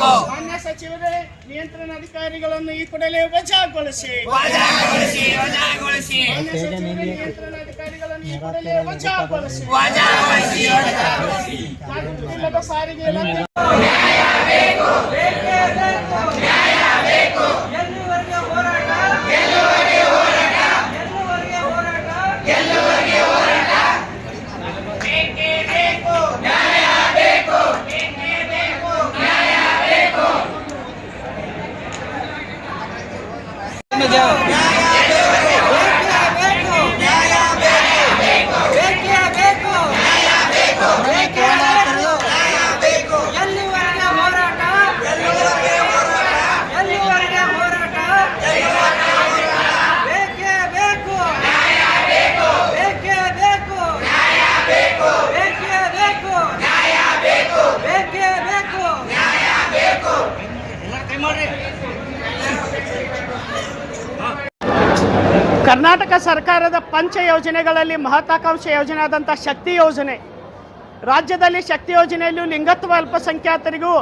ಬೇಕು ಮಾನ್ಯ ಸಚಿವರೇ ನಿಯಂತ್ರಣ ಅಧಿಕಾರಿಗಳನ್ನು ಈ ಕೂಡಲೇ ವಜಾಗೊಳಿಸಿ. ವಜಾಗೊಳಿಸಿ ವಜಾಗೊಳಿಸಿ. ಮಾನ್ಯ ಸಚಿವರೇ ನಿಯಂತ್ರಣ ಅಧಿಕಾರಿಗಳನ್ನು ಈ ಕೂಡಲೇ ವಜಾಗೊಳಿಸಿ. ವಜಾಗೊಳಿಸಿ ವಜಾಗೊಳಿಸಿ. ಸಾರಿಗೆ ಇಲಾಖೆ ಎಲ್ಲಿವರೆಗೆ ಹೋರಾಟ ಎಲ್ಲಿವರೆಗೆ ಹೋರಾಟ ಬೇಕೇ ಬೇಕು ನ್ಯಾಯ ಬೇಕು ಬೇಕೇ ಬೇಕು ನ್ಯಾಯ ಬೇಕು ಬೇಕೇ ಬೇಕು ಎಲ್ಲಿವರೆಗೆ ಹೋರಾಟ ಎಲ್ಲಿವರೆಗೆ ಹೋರಾಟ ಬೇಕೇ ಬೇಕು ಬೇಕೇ ಬೇಕು ಬೇಕೇ ಬೇಕು ಬೇಕೇ ಬೇಕು ಕರ್ನಾಟಕ ಸರ್ಕಾರದ ಪಂಚ ಯೋಜನೆಗಳಲ್ಲಿ ಮಹತ್ವಾಕಾಂಕ್ಷೆ ಯೋಜನೆ ಆದಂಥ ಶಕ್ತಿ ಯೋಜನೆ. ರಾಜ್ಯದಲ್ಲಿ ಶಕ್ತಿ ಯೋಜನೆಯಲ್ಲೂ ಲಿಂಗತ್ವ ಅಲ್ಪಸಂಖ್ಯಾತರಿಗೂ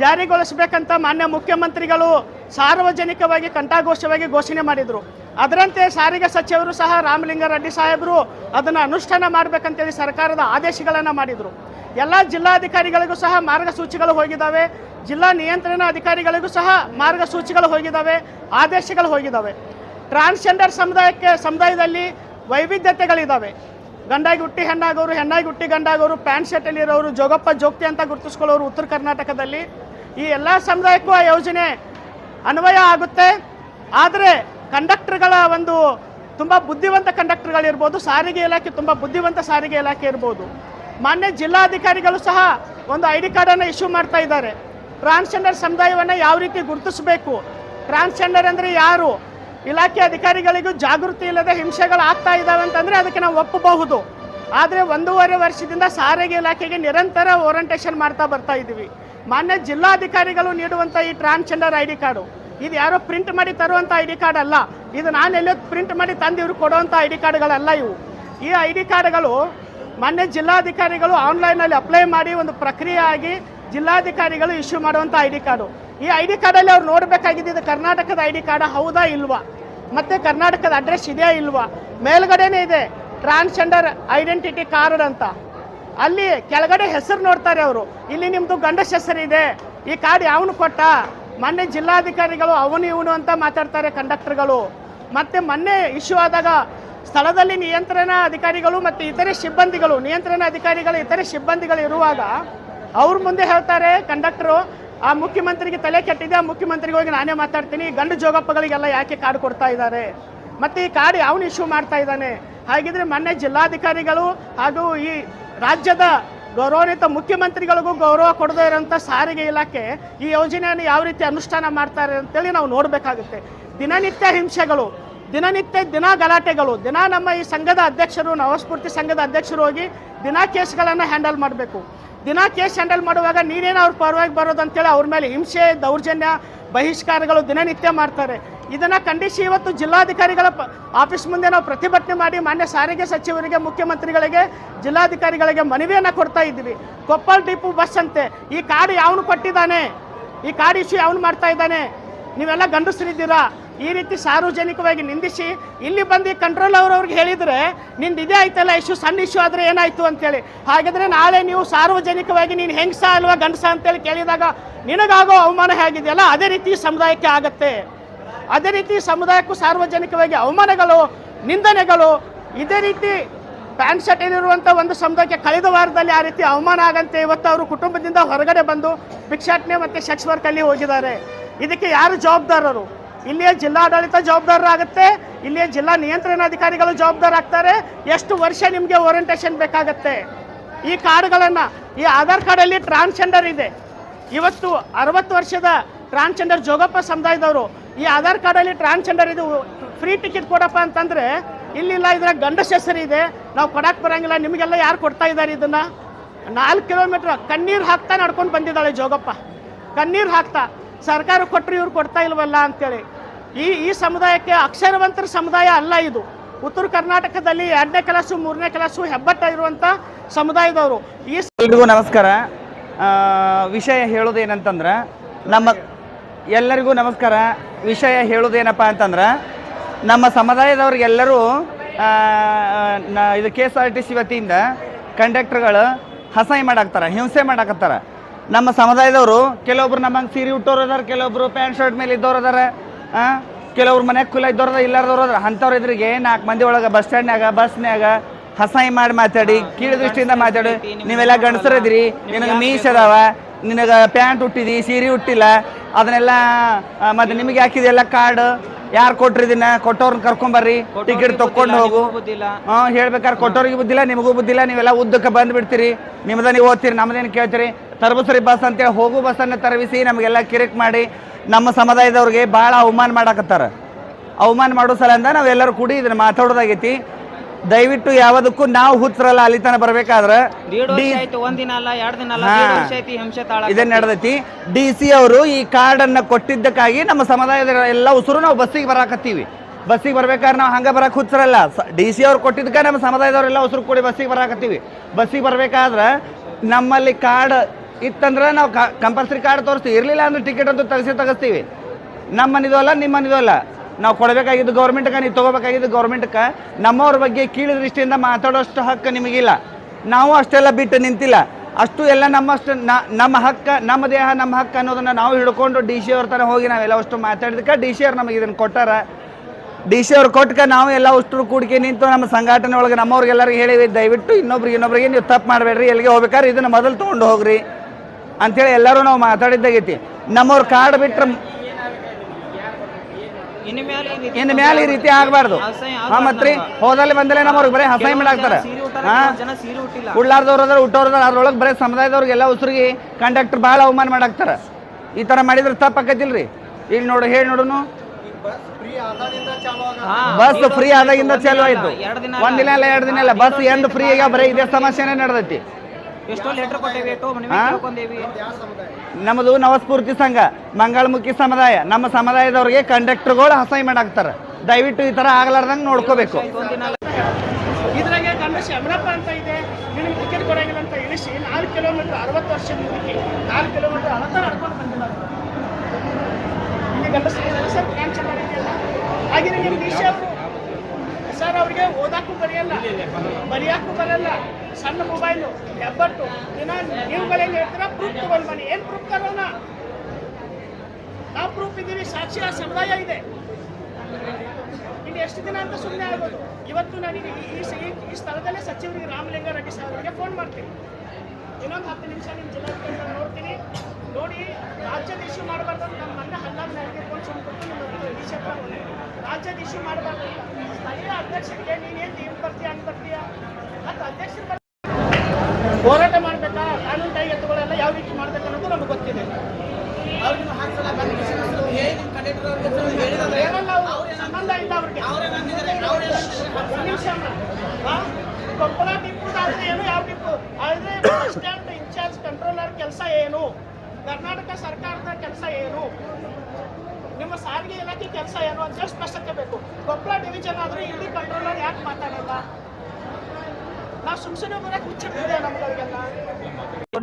ಜಾರಿಗೊಳಿಸಬೇಕಂತ ಮಾನ್ಯ ಮುಖ್ಯಮಂತ್ರಿಗಳು ಸಾರ್ವಜನಿಕವಾಗಿ ಕಂಠಾಘೋಷವಾಗಿ ಘೋಷಣೆ ಮಾಡಿದರು. ಅದರಂತೆ ಸಾರಿಗೆ ಸಚಿವರು ಸಹ ರಾಮಲಿಂಗಾರೆಡ್ಡಿ ಸಾಹೇಬರು ಅದನ್ನು ಅನುಷ್ಠಾನ ಮಾಡಬೇಕಂತೇಳಿ ಸರ್ಕಾರದ ಆದೇಶಗಳನ್ನು ಮಾಡಿದರು. ಎಲ್ಲ ಜಿಲ್ಲಾಧಿಕಾರಿಗಳಿಗೂ ಸಹ ಮಾರ್ಗಸೂಚಿಗಳು ಹೋಗಿದ್ದಾವೆ ಜಿಲ್ಲಾ ನಿಯಂತ್ರಣ ಅಧಿಕಾರಿಗಳಿಗೂ ಸಹ ಮಾರ್ಗಸೂಚಿಗಳು ಹೋಗಿದ್ದಾವೆ ಆದೇಶಗಳು ಹೋಗಿದ್ದಾವೆ ಟ್ರಾನ್ಸ್ಜೆಂಡರ್ ಸಮುದಾಯಕ್ಕೆ, ಸಮುದಾಯದಲ್ಲಿ ವೈವಿಧ್ಯತೆಗಳಿದ್ದಾವೆ ಗಂಡಾಗಿ ಹುಟ್ಟಿ, ಹೆಣ್ಣಾಗೋರು, ಹೆಣ್ಣಾಗಿ ಹುಟ್ಟಿ, ಗಂಡಾಗೋರು, ಪ್ಯಾಂಟ್ ಶರ್ಟಲ್ಲಿರೋರು, ಜೋಗಪ್ಪ, ಜೋಗ್ತಿ ಅಂತ ಗುರುತಿಸ್ಕೊಳ್ಳೋರು ಉತ್ತರ ಕರ್ನಾಟಕದಲ್ಲಿ. ಈ ಎಲ್ಲ ಸಮುದಾಯಕ್ಕೂ ಆ ಯೋಜನೆ ಅನ್ವಯ ಆಗುತ್ತೆ. ಆದರೆ ಕಂಡಕ್ಟರ್ಗಳ ಒಂದು ತುಂಬ ಬುದ್ಧಿವಂತ ಕಂಡಕ್ಟರ್ಗಳಿರ್ಬೋದು, ಸಾರಿಗೆ ಇಲಾಖೆ ತುಂಬ ಬುದ್ಧಿವಂತ ಸಾರಿಗೆ ಇಲಾಖೆ ಇರ್ಬೋದು. ಮಾನ್ಯ ಜಿಲ್ಲಾಧಿಕಾರಿಗಳು ಸಹ ಒಂದು ಐ ಡಿ ಕಾರ್ಡನ್ನು ಇಶ್ಯೂ ಮಾಡ್ತಾ ಇದ್ದಾರೆ. ಟ್ರಾನ್ಸ್ಜೆಂಡರ್ ಸಮುದಾಯವನ್ನು ಯಾವ ರೀತಿ ಗುರುತಿಸಬೇಕು? ಟ್ರಾನ್ಸ್ಜೆಂಡರ್ ಅಂದರೆ ಯಾರು? ಇಲಾಖೆ ಅಧಿಕಾರಿಗಳಿಗೂ ಜಾಗೃತಿ ಇಲ್ಲದೆ ಹಿಂಸೆಗಳು ಆಗ್ತಾ ಇದ್ದಾವೆ ಅಂತಂದರೆ ಅದಕ್ಕೆ ನಾವು ಒಪ್ಪಬಹುದು. ಆದರೆ ಒಂದೂವರೆ ವರ್ಷದಿಂದ ಸಾರಿಗೆ ಇಲಾಖೆಗೆ ನಿರಂತರ ಓರಿಯಂಟೇಷನ್ ಮಾಡ್ತಾ ಬರ್ತಾ ಇದ್ದೀವಿ. ಮಾನ್ಯ ಜಿಲ್ಲಾಧಿಕಾರಿಗಳು ನೀಡುವಂಥ ಈ ಟ್ರಾನ್ಸ್ಜೆಂಡರ್ ಐ ಡಿ ಕಾರ್ಡು ಇದು ಯಾರೋ ಪ್ರಿಂಟ್ ಮಾಡಿ ತರುವಂಥ ಐ ಡಿ ಕಾರ್ಡ್ ಅಲ್ಲ. ಇದು ನಾನು ಎಲ್ಲೋ ಪ್ರಿಂಟ್ ಮಾಡಿ ತಂದು ಇವ್ರು ಕೊಡುವಂಥ ಐ ಡಿ ಕಾರ್ಡ್ಗಳಲ್ಲ ಇವು. ಈ ಐ ಡಿ ಕಾರ್ಡ್ಗಳು ಮಾನ್ಯ ಜಿಲ್ಲಾಧಿಕಾರಿಗಳು ಆನ್ಲೈನಲ್ಲಿ ಅಪ್ಲೈ ಮಾಡಿ ಒಂದು ಪ್ರಕ್ರಿಯೆ ಆಗಿ ಜಿಲ್ಲಾಧಿಕಾರಿಗಳು ಇಶ್ಯೂ ಮಾಡುವಂಥ ಐ ಡಿ ಕಾರ್ಡು ಈ ಐ ಡಿ ಕಾರ್ಡಲ್ಲಿ ಅವ್ರು ನೋಡಬೇಕಾಗಿದ್ದು ಕರ್ನಾಟಕದ ಐ ಡಿ ಕಾರ್ಡ್ ಹೌದಾ ಇಲ್ವಾ? ಮತ್ತು ಕರ್ನಾಟಕದ ಅಡ್ರೆಸ್ ಇದೆಯಾ ಇಲ್ವಾ? ಮೇಲ್ಗಡೆನೇ ಇದೆ ಟ್ರಾನ್ಸ್ಜೆಂಡರ್ ಐಡೆಂಟಿಟಿ ಕಾರ್ಡ್ ಅಂತ. ಅಲ್ಲಿ ಕೆಳಗಡೆ ಹೆಸರು ನೋಡ್ತಾರೆ ಅವರು. ಇಲ್ಲಿ ನಿಮ್ಮದು ಗಂಡಸ ಹೆಸರಿದೆ ಈ ಕಾರ್ಡ್ ಯಾವನು ಕೊಟ್ಟ? ಮೊನ್ನೆ ಜಿಲ್ಲಾಧಿಕಾರಿಗಳು ಅವನು ಇವನು ಅಂತ ಮಾತಾಡ್ತಾರೆ ಕಂಡಕ್ಟರ್ಗಳು. ಮತ್ತೆ ಮೊನ್ನೆ ಇಶ್ಯೂ ಆದಾಗ ಸ್ಥಳದಲ್ಲಿ ನಿಯಂತ್ರಣ ಅಧಿಕಾರಿಗಳು ಮತ್ತು ಇತರೆ ಸಿಬ್ಬಂದಿಗಳು, ನಿಯಂತ್ರಣ ಅಧಿಕಾರಿಗಳು, ಇತರೆ ಸಿಬ್ಬಂದಿಗಳು ಇರುವಾಗ ಅವ್ರ ಮುಂದೆ ಹೇಳ್ತಾರೆ ಕಂಡಕ್ಟರು ಆ ಮುಖ್ಯಮಂತ್ರಿಗೆ ತಲೆ ಕೆಟ್ಟಿದೆ, ಆ ಮುಖ್ಯಮಂತ್ರಿಗೆ ಹೋಗಿ ನಾನೇ ಮಾತಾಡ್ತೀನಿ. ಗಂಡು ಜೋಗಪ್ಪಗಳಿಗೆಲ್ಲ ಯಾಕೆ ಕಾರ್ಡ್ ಕೊಡ್ತಾ ಇದ್ದಾರೆ? ಮತ್ತು ಈ ಕಾರ್ಡ್ ಯಾವನು ಇಶ್ಯೂ ಮಾಡ್ತಾ ಇದ್ದಾನೆ? ಹಾಗಿದ್ರೆ ಮೊನ್ನೆ ಜಿಲ್ಲಾಧಿಕಾರಿಗಳು ಹಾಗೂ ಈ ರಾಜ್ಯದ ಗೌರವಾನ್ವಿತ ಮುಖ್ಯಮಂತ್ರಿಗಳಿಗೂ ಗೌರವ ಕೊಡದೇ ಇರೋಂಥ ಸಾರಿಗೆ ಇಲಾಖೆ ಈ ಯೋಜನೆಯನ್ನು ಯಾವ ರೀತಿ ಅನುಷ್ಠಾನ ಮಾಡ್ತಾರೆ ಅಂತೇಳಿ ನಾವು ನೋಡಬೇಕಾಗುತ್ತೆ. ದಿನನಿತ್ಯ ಹಿಂಸೆಗಳು, ದಿನನಿತ್ಯ ದಿನ ಗಲಾಟೆಗಳು, ದಿನ ನಮ್ಮ ಈ ಸಂಘದ ಅಧ್ಯಕ್ಷರು, ನವಸ್ಫೂರ್ತಿ ಸಂಘದ ಅಧ್ಯಕ್ಷರು ಹೋಗಿ ದಿನ ಕೇಸ್ಗಳನ್ನು ಹ್ಯಾಂಡಲ್ ಮಾಡಬೇಕು. ದಿನ ಕೇಸ್ ಹ್ಯಾಂಡಲ್ ಮಾಡುವಾಗ ನೀನೇನು ಅವ್ರ ಪರವಾಗಿ ಬರೋದು ಅಂತೇಳಿ ಅವ್ರ ಮೇಲೆ ಹಿಂಸೆ, ದೌರ್ಜನ್ಯ, ಬಹಿಷ್ಕಾರಗಳು ದಿನನಿತ್ಯ ಮಾಡ್ತಾರೆ. ಇದನ್ನು ಖಂಡಿಸಿ ಇವತ್ತು ಜಿಲ್ಲಾಧಿಕಾರಿಗಳ ಆಫೀಸ್ ಮುಂದೆ ನಾವು ಪ್ರತಿಭಟನೆ ಮಾಡಿ ಮಾನ್ಯ ಸಾರಿಗೆ ಸಚಿವರಿಗೆ, ಮುಖ್ಯಮಂತ್ರಿಗಳಿಗೆ, ಜಿಲ್ಲಾಧಿಕಾರಿಗಳಿಗೆ ಮನವಿಯನ್ನು ಕೊಡ್ತಾ ಇದ್ದೀವಿ. ಕೊಪ್ಪಳ ಡಿಪು ಬಸ್ ಅಂತೆ. ಈ ಕಾರ್ಡ್ ಯಾವನು ಕೊಟ್ಟಿದ್ದಾನೆ? ಈ ಕಾರ್ಡ್ ಇಶ್ಯೂ ಯಾವನು ಮಾಡ್ತಾ ಇದ್ದಾನೆ? ನೀವೆಲ್ಲ ಗಂಡಸರಿದ್ದೀರಾ? ಈ ರೀತಿ ಸಾರ್ವಜನಿಕವಾಗಿ ನಿಂದಿಸಿ ಇಲ್ಲಿ ಬಂದು ಕಂಟ್ರೋಲ್ ಅವ್ರವ್ರಿಗೆ ಹೇಳಿದರೆ, ನಿಂದು ಇದೇ ಆಯ್ತಲ್ಲ ಇಶ್ಯೂ ಸಣ್ಣ ಇಶ್ಯೂ ಆದರೆ ಏನಾಯಿತು? ಅಂತೇಳಿ. ಹಾಗಿದ್ರೆ ನಾಳೆ ನೀವು ಸಾರ್ವಜನಿಕವಾಗಿ ನೀನು ಹೆಂಗಸ ಅಲ್ವಾ, ಗಂಡಸ ಅಂತೇಳಿ ಕೇಳಿದಾಗ, ನಿನಗಾಗೋ ಅವಮಾನ ಹೇಗಿದೆಯಲ್ಲ, ಅದೇ ರೀತಿ ಸಮುದಾಯಕ್ಕೆ ಆಗತ್ತೆ. ಅದೇ ರೀತಿ ಸಮುದಾಯಕ್ಕೂ ಸಾರ್ವಜನಿಕವಾಗಿ ಅವಮಾನಗಳು, ನಿಂದನೆಗಳು, ಇದೇ ರೀತಿ ಪ್ಯಾಂಟ್ ಶರ್ಟ್ ಏನಿರುವಂಥ ಒಂದು ಸಮುದಾಯಕ್ಕೆ ಕಳೆದ ವಾರದಲ್ಲಿ ಆ ರೀತಿ ಅವಮಾನ ಆಗಂತೆ. ಇವತ್ತು ಅವರು ಕುಟುಂಬದಿಂದ ಹೊರಗಡೆ ಬಂದು ಭಿಕ್ಷಾಟನೆ ಮತ್ತು ಸೆಕ್ಸ್ ವರ್ಕಲ್ಲಿ ಹೋಗಿದ್ದಾರೆ. ಇದಕ್ಕೆ ಯಾರು ಜವಾಬ್ದಾರರು? ಇಲ್ಲಿಯ ಜಿಲ್ಲಾಡಳಿತ ಜವಾಬ್ದಾರರಾಗುತ್ತೆ ಇಲ್ಲಿಯ ಜಿಲ್ಲಾ ನಿಯಂತ್ರಣಾಧಿಕಾರಿಗಳು ಜವಾಬ್ದಾರಾಗ್ತಾರೆ ಎಷ್ಟು ವರ್ಷ ನಿಮಗೆ ಓರಿಯಂಟೇಷನ್ ಬೇಕಾಗತ್ತೆ? ಈ ಕಾರ್ಡ್ಗಳನ್ನು, ಈ ಆಧಾರ್ ಕಾರ್ಡಲ್ಲಿ ಟ್ರಾನ್ಸ್ಜೆಂಡರ್ ಇದೆ. ಇವತ್ತು ಅರವತ್ತು ವರ್ಷದ ಟ್ರಾನ್ಸ್ಜೆಂಡರ್ ಜೋಗಪ್ಪ ಸಮುದಾಯದವರು, ಈ ಆಧಾರ್ ಕಾರ್ಡಲ್ಲಿ ಟ್ರಾನ್ಸ್ಜೆಂಡರ್ ಇದು ಫ್ರೀ ಟಿಕೆಟ್ ಕೊಡಪ್ಪ ಅಂತಂದರೆ, ಇಲ್ಲಿಲ್ಲ ಇದರ ಗಂಡಸ ಹೆಸರು ಇದೆ. ನಾವು ಕೊಡಕ್ಕೆ ಬರಂಗಿಲ್ಲ. ನಿಮಗೆಲ್ಲ ಯಾರು ಕೊಡ್ತಾ ಇದ್ದಾರೆ ಇದನ್ನ? ನಾಲ್ಕು ಕಿಲೋಮೀಟ್ರ್ ಕಣ್ಣೀರು ಹಾಕ್ತಾ ನಡ್ಕೊಂಡು ಬಂದಿದ್ದಾಳೆ ಜೋಗಪ್ಪ. ಕಣ್ಣೀರು ಹಾಕ್ತಾ. ಸರ್ಕಾರ ಕೊಟ್ಟರು ಇವ್ರು ಕೊಡ್ತಾ ಇಲ್ವಲ್ಲ ಅಂತೇಳಿ. ಈ ಈ ಸಮುದಾಯಕ್ಕೆ ಅಕ್ಷರವಂತರ ಸಮುದಾಯ ಅಲ್ಲ ಇದು. ಉತ್ತರ ಕರ್ನಾಟಕದಲ್ಲಿ ಎರಡನೇ ಕ್ಲಾಸು, ಮೂರನೇ ಕ್ಲಾಸು ಹೆಬ್ಬಟ್ಟ ಇರುವಂಥ ಸಮುದಾಯದವರು. ಈ ಎಲ್ರಿಗೂ ನಮಸ್ಕಾರ. ವಿಷಯ ಹೇಳೋದೇನಂತಂದ್ರೆ ನಮ್ಮ ಎಲ್ಲರಿಗೂ ನಮಸ್ಕಾರ. ವಿಷಯ ಹೇಳೋದೇನಪ್ಪ ಅಂತಂದ್ರೆ, ನಮ್ಮ ಸಮುದಾಯದವ್ರಿಗೆಲ್ಲರೂ ಇದು K S R T C ವತಿಯಿಂದ ಕಂಡಕ್ಟರ್ಗಳು ಹಸಾಯಿ ಮಾಡಾಕ್ತಾರೆ, ಹಿಂಸೆ ಮಾಡಾಕತ್ತಾರ. ನಮ್ಮ ಸಮುದಾಯದವರು ಕೆಲವೊಬ್ರು ನಮ್ಮಂಗೆ ಸೀರೆ ಉಟ್ಟೋರು ಅದಾರ ಕೆಲವೊಬ್ರು ಪ್ಯಾಂಟ್ ಶರ್ಟ್ ಮೇಲೆ ಇದ್ದವ್ರು ಅದಾರ ಕೆಲವ್ರು ಮನೆಗೆ ಕುಲ ಇದ್ದವ್ರದ ಇಲ್ಲಾರ್ದವ್ರು ಅದಾರ ಅಂಥವ್ರ ಎದುರಿಗೆ ನಾಲ್ಕು ಮಂದಿ ಒಳಗೆ ಬಸ್ ಸ್ಟ್ಯಾಂಡ್ನಾಗ ಬಸ್ನ್ಯಾಗ ಹಸಾಯಿ ಮಾಡಿ ಮಾತಾಡಿ ಕೀಳು ದೃಷ್ಟಿಯಿಂದ ಮಾತಾಡಿ ನೀವೆಲ್ಲ ಗಂಡಸರದಿರಿ ನಿನಗೆ ಮೀಸ್ ಅದಾವ ನಿನಗೆ ಪ್ಯಾಂಟ್ ಹುಟ್ಟಿದಿ ಸೀರೆ ಹುಟ್ಟಿಲ್ಲ ಅದನ್ನೆಲ್ಲ ಮತ್ತೆ ನಿಮಗೆ ಹಾಕಿದೆಲ್ಲ ಕಾರ್ಡ್ ಯಾರು ಕೊಟ್ರಿದಿನ ಕೊಟ್ಟವ್ರನ್ನ ಕರ್ಕೊಂಬರ್ರಿ ಟಿಕೆಟ್ ತಕೊಂಡು ಹೋಗು. ಹಾಂ ಹೇಳ್ಬೇಕಾದ್ರೆ ಕೊಟ್ಟವ್ರಿಗೆ ಬುದ್ಧಿಲ್ಲ ನಿಮಗೂ ಬುದ್ಧಿಲ್ಲ ನೀವೆಲ್ಲ ಉದ್ದಕ್ಕೆ ಬಂದ್ಬಿಡ್ತೀರಿ ನಿಮ್ದ ನೀವು ಓದ್ತೀರಿ ನಮ್ದೇನು ಕೇಳ್ತೀರಿ ತರಬಸರಿ ಬಸ್ ಅಂತೇಳಿ ಹೋಗು ಬಸ್ಸನ್ನು ತರವಿಸಿ ನಮಗೆಲ್ಲ ಕಿರಿಕ್ ಮಾಡಿ ನಮ್ಮ ಸಮುದಾಯದವ್ರಿಗೆ ಭಾಳ ಅವಮಾನ ಮಾಡಾಕತ್ತಾರ. ಅವಮಾನ ಮಾಡೋ ಸಲಿಂದ ನಾವೆಲ್ಲರೂ ಕೂಡಿ ಇದನ್ನ ಮಾತಾಡೋದಾಗೈತಿ. ದಯವಿಟ್ಟು ಯಾವುದಕ್ಕೂ ನಾವು ಹುಚ್ಚರಲ್ಲ ಅಲ್ಲಿ ತನಕ ಬರ್ಬೇಕಾದ್ರೆ ಇದನ್ನ ನಡೆದೈತಿ. ಡಿ ಸಿ ಅವರು ಈ ಕಾರ್ಡ್ ಅನ್ನ ಕೊಟ್ಟಿದ್ದಕ್ಕಾಗಿ ನಮ್ಮ ಸಮುದಾಯದ ಎಲ್ಲ ಉಸಿರು ನಾವು ಬಸ್ಸಿಗೆ ಬರಾಕತ್ತೀವಿ. ಬಸ್ಸಿಗೆ ಬರ್ಬೇಕಾದ್ರೆ ನಾವು ಹಂಗ ಬರಕ್ ಹುಚ್ಚರಲ್ಲ. ಡಿ ಸಿ ಅವ್ರು ಕೊಟ್ಟಿದ್ದಕ್ಕೆ ನಮ್ಮ ಸಮುದಾಯದವರೆಲ್ಲ ಉಸಿರು ಕೂಡಿ ಬಸ್ಸಿಗೆ ಬರಾಕತ್ತೀವಿ. ಬಸ್ಸಿಗೆ ಬರ್ಬೇಕಾದ್ರೆ ನಮ್ಮಲ್ಲಿ ಕಾರ್ಡ್ ಇತ್ತಂದ್ರೆ ನಾವು ಕಂಪಲ್ಸರಿ ಕಾರ್ಡ್ ತೋರಿಸ್ತೀವಿ. ಇರಲಿಲ್ಲ ಅಂದ್ರೆ ಟಿಕೆಟ್ ಅಂತೂ ತೆಗೆಸಿ ತಗಸ್ತೀವಿ. ನಮ್ಮ ಮನಿದು ಅಲ್ಲ ನಿಮ್ಮ ಮನಿದು ಅಲ್ಲ. ನಾವು ಕೊಡಬೇಕಾಗಿದ್ದು ಗೌರ್ಮೆಂಟ್ಗೆ ನೀವು ತೊಗೋಬೇಕಾಗಿದ್ದು ಗೌರ್ಮೆಂಟ್ಗೆ ನಮ್ಮವ್ರ ಬಗ್ಗೆ ಕೀಳು ದೃಷ್ಟಿಯಿಂದ ಮಾತಾಡೋಷ್ಟು ಹಕ್ಕು ನಿಮಗಿಲ್ಲ. ನಾವು ಅಷ್ಟೆಲ್ಲ ಬಿಟ್ಟು ನಿಂತಿಲ್ಲ. ಅಷ್ಟು ಎಲ್ಲ ನಮ್ಮಷ್ಟು ನಮ್ಮ ಹಕ್ಕ, ನಮ್ಮ ದೇಹ, ನಮ್ಮ ಹಕ್ಕು ಅನ್ನೋದನ್ನ ನಾವು ಹಿಡ್ಕೊಂಡು ಡಿ ಸಿ ಅವ್ರ ಥರ ಹೋಗಿ ನಾವೆಲ್ಲ ಅಷ್ಟು ಮಾತಾಡಿದಕ್ಕೆ ಡಿ ಸಿ ಅವ್ರು ನಮಗೆ ಇದನ್ನು ಕೊಟ್ಟಾರ. ಡಿ ಸಿ ಅವ್ರು ಕೊಟ್ಕ ನಾವು ಎಲ್ಲ ಅಷ್ಟು ಕೂಡಿಕೆ ನಿಂತು ನಮ್ಮ ಸಂಘಟನೆ ಒಳಗೆ ನಮ್ಮವ್ರಿಗೆಲ್ಲರಿಗೆ ಹೇಳಿವಿ ದಯವಿಟ್ಟು ಇನ್ನೊಬ್ರಿಗೆ ಇನ್ನೊಬ್ರಿಗೆ ನೀವು ತಪ್ಪು ಮಾಡಬೇಡ್ರಿ, ಎಲ್ಲಿಗೆ ಹೋಗ್ಬೇಕಾದ್ರೆ ಇದನ್ನು ಮೊದಲು ತೊಗೊಂಡು ಹೋಗ್ರಿ. ಅಂಥೇಳಿ ಎಲ್ಲರೂ ನಾವು ಮಾತಾಡಿದ್ದಾಗೈತಿ. ನಮ್ಮವ್ರ ಕಾರ್ಡ್ ಬಿಟ್ರೆ ಇನ್ನು ಮೇಲೆ ಈ ರೀತಿ ಇನ್ನು ಮ್ಯಾಲೆ ಈ ರೀತಿ ಆಗಬಾರ್ದು. ಹಾ ಮತ್ರಿ ಹೋದಲ್ಲಿ ಬಂದಲೇ ನಮ್ಮವ್ರಿಗೆ ಬರೀ ಅಸೈನ್ಮೆಂಟ್ ಆಗ್ತಾರೆ ಮಾಡಾಕ್ತಾರ ಹಾ? ಉಳ್ಳಾರ್ದವ್ರು ಅದ್ರ ಹುಟ್ಟೋರು ಅದಾರ ಅದ್ರೊಳಗೆ ಬರೀ ಸಮುದಾಯದವ್ರಿಗೆಲ್ಲ ಉಸಿರಿಗೆ ಕಂಡಕ್ಟರ್ ಭಾಳ ಅವಮಾನ ಮಾಡಾಕ್ತಾರೆ. ಈ ಥರ ಮಾಡಿದ್ರೆ ತಪ್ಪು ಆಕತಿಲ್ರಿ ಇಲ್ಲಿ ನೋಡು ಹೇಳಿ ನೋಡುನು. ಬಸ್ ಫ್ರೀ ಆದಾಗಿಂದ ಚಾಲು ಆಯ್ತು. ಒಂದಿನ ಎಲ್ಲ ಎರಡ್ ದಿನ ಒಂದ್ ಅಲ್ಲ ಎರಡು ದಿನ ಅಲ್ಲ ಬಸ್ ಎಂದು ಫ್ರೀ ಆಗ ಬರೀ ಇದೇ ಸಮಸ್ಯೆನೇ ನಡೆದೈತಿ. ನಮ್ಮದು ನವಸ್ಫೂರ್ತಿ ಸಂಘ ಮಂಗಳಮುಖಿ ಸಮುದಾಯ. ನಮ್ಮ ಸಮುದಾಯದವ್ರಿಗೆ ಕಂಡಕ್ಟರ್ಗಳು ಅಸೈನ್ಮೆಂಟ್ ಆಗ್ತಾರ ದಯವಿಟ್ಟು ಈ ತರ ಆಗ್ಲಾರ್ದಂಗೆ ನೋಡ್ಕೋಬೇಕು. ಯಮನಪ್ಪ ಅಂತ ಇದೆ. ನಿನಗೆ ಟಿಕೆಟ್ ಕೊಡಂಗಿಲ್ಲ ಅಂತ ಇಳಿಸಿ ನಾಲ್ಕು ಕಿಲೋಮೀಟರ್ ಅರವತ್ತು ವರ್ಷ ಮುಗಿಸಿ ನಾಲ್ಕು ಕಿಲೋಮೀಟರ್ ಅಳತ ನಡ್ಕೊಂಡು ಬಂದಿದ್ದಾರೆ ಇಲ್ಲಿ ಗಂಡಸ ಸರ್? ಫ್ಯಾನ್ ಚೆನ್ನಾಗಿದೆಯಲ್ಲ? ಹಾಗೆ ನಿಮಗೆ ಡಿ ಸಿ ಸರ್ ಅವ್ರಿಗೆ ಓದಾಕ್ಕೂ ಬರೆಯಲ್ಲ. ಬರೆಯಾಕ್ಕೂ ಬರಲ್ಲ. ಸಣ್ಣ ಮೊಬೈಲು ಹೆಬ್ಬಟ್ಟು, ದಿನ ನೀವು ಬೆಲೆ ಹೇಳ್ತೀರಾ ಪ್ರೂಫ್ ತಗೊಂಡು ಬನ್ನಿ. ಏನು ಪ್ರೂಫ್ ತರೋಣ? ನಾವು ಪ್ರೂಫ್ ಇದ್ದೀವಿ, ಸಾಕ್ಷಿ ಆ ಸಮುದಾಯ ಇದೆ. ಇನ್ನು ಎಷ್ಟು ದಿನ ಅಂತ ಸುಮ್ಮನೆ ಆಗ್ಬೋದು ಇವತ್ತು ನಾನು ಈ ಈ ಸ್ಥಳದಲ್ಲೇ ಸಚಿವರಿಗೆ ರಾಮಲಿಂಗಾರೆಡ್ಡಿ ಸಾಹೇಬರಿಗೆ ಫೋನ್ ಮಾಡ್ತೀನಿ. ಇನ್ನೊಂದು ಹತ್ತು ನಿಮಿಷ ನಿಮ್ಮ ಜಿಲ್ಲಾಧಿಕಾರಿ ನೋಡ್ತೀನಿ. ನೋಡಿ ರಾಜ್ಯದ ಇಶ್ಯೂ ಮಾಡಬಾರ್ದು ನಮ್ಮ ಮನೆ ಹನ್ನೊಂದು ನಡೆದಿರ್ಕೊಂಡು ಸುಮ್ಮನೆ ನಿಮ್ಮ ರಾಜ್ಯದ ಇಶ್ಯೂ ಮಾಡಬಾರ್ದು ಸ್ಥಳೀಯ ಅಧ್ಯಕ್ಷರಿಗೆ ನೀನೇನು ಏನು ಬರ್ತೀಯ ಅಂತ ಬರ್ತೀಯ? ಮತ್ತು ಅಧ್ಯಕ್ಷರು ಹೋರಾಟ ಮಾಡಬೇಕಾ? ಕಾನೂನು ಕೈಗೆ ಎತ್ತುಗಳೆಲ್ಲ ಯಾವ ರೀತಿ ಮಾಡ್ಬೇಕು ಅನ್ನೋದು ನಮಗೆ ಗೊತ್ತಿದೆ. ಏನಲ್ಲ ಟಿಪ್ಪು ಸಂಬಂಧ ಇಲ್ಲ ಅವ್ರಿಗೆ? ಕೊಪ್ಪಳ ಡಿಪೋದಾದ್ರೆ ಏನು ಯಾವ ಟಿಪ್ಪು? ಆದ್ರೆ ಬಸ್ ಸ್ಟ್ಯಾಂಡ್ ಇನ್ಚಾರ್ಜ್ ಕಂಟ್ರೋಲರ್ ಕೆಲಸ ಏನು? ಕರ್ನಾಟಕ ಸರ್ಕಾರದ ಕೆಲಸ ಏನು? ನಿಮ್ಮ ಸಾರಿಗೆ ಇಲಾಖೆ ಕೆಲಸ ಏನು ಅಂತ ಸ್ಪಷ್ಟತೆ ಬೇಕು. ಕೊಪ್ಪಳ ಡಿವಿಷನ್ ಆದ್ರೆ ಇಲ್ಲಿ ಕಂಟ್ರೋಲರ್ ಯಾಕೆ ಮಾತಾಡಲ್ಲ?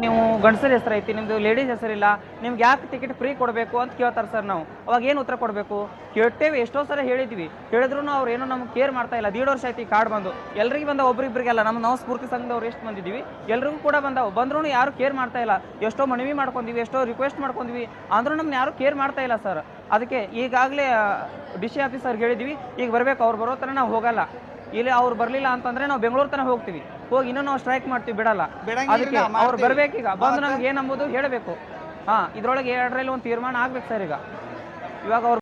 ನಾವು ಗಂಡಸರ ಹೆಸರು ಐತಿ, ನಿಮ್ದು ಲೇಡೀಸ್ ಹೆಸರಿಲ್ಲ ನಿಮ್ಗೆ ಯಾಕೆ ಟಿಕೆಟ್ ಫ್ರೀ ಕೊಡಬೇಕು ಅಂತ ಕೇಳ್ತಾರೆ ಸರ್ ನಾವು. ಅವಾಗ ಏನು ಉತ್ತರ ಕೊಡಬೇಕು? ಕೇಳ್ತೇವೆ, ಎಷ್ಟೋ ಸಲ ಹೇಳಿದ್ವಿ. ಹೇಳಿದ್ರು ಅವ್ರು ಏನೋ ನಮ್ಗೆ ಕೇರ್ ಮಾಡ್ತಾ ಇಲ್ಲ. ದೀಡ್ ವರ್ಷ ಐತಿ ಕಾರ್ಡ್ ಬಂದು. ಎಲ್ರಿಗೆ ಬಂದ ಒಬ್ರಿಬ್ರಿಗೆಲ್ಲ, ನಮ್ಮ ನಾವು ಸ್ಫೂರ್ತಿ ಸಂಘದವ್ರು ಎಷ್ಟು ಬಂದಿದ್ದೀವಿ, ಎಲ್ರಿಗೂ ಕೂಡ ಬಂದವು ಬಂದ್ರೂ ಯಾರು ಕೇರ್ ಮಾಡ್ತಾ ಇಲ್ಲ. ಎಷ್ಟೋ ಮನವಿ ಮಾಡ್ಕೊಂಡಿವಿ, ಎಷ್ಟೋ ರಿಕ್ವೆಸ್ಟ್ ಮಾಡ್ಕೊಂಡಿವಿ ಅಂದ್ರೂ ನಮ್ನ ಯಾರು ಕೇರ್ ಮಾಡ್ತಾ ಇಲ್ಲ ಸರ್ ಅದಕ್ಕೆ ಈಗಾಗಲೇ ಡಿ ಸಿ ಆಫೀಸರ್ಗೆ ಹೇಳಿದ್ವಿ, ಈಗ ಬರಬೇಕು, ಅವ್ರು ಬರೋ ಥರ ನಾವು ಹೋಗಲ್ಲ. ಇಲ್ಲಿ ಅವ್ರು ಬರಲಿಲ್ಲ ಅಂತಂದ್ರೆ ನಾವು ಬೆಂಗಳೂರು ತನಕ ಹೋಗ್ತೀವಿ. ಹೋಗಿ ಇನ್ನೂ ನಾವು ಸ್ಟ್ರೈಕ್ ಮಾಡ್ತೀವಿ ಬಿಡಲ್ಲ. ಅದಕ್ಕೆ ಅವ್ರು. ಬರ್ಬೇಕೀಗ. ಬಂದು ನಮ್ಗೆ ಏನಂಬುದು ಹೇಳಬೇಕು. ಹಾ ಇದ್ರೊಳಗೆ ಎರಡರಲ್ಲಿ ಒಂದು ತೀರ್ಮಾನ ಆಗ್ಬೇಕು ಸರ್ ಈಗ. ಇವಾಗ ಅವ್ರು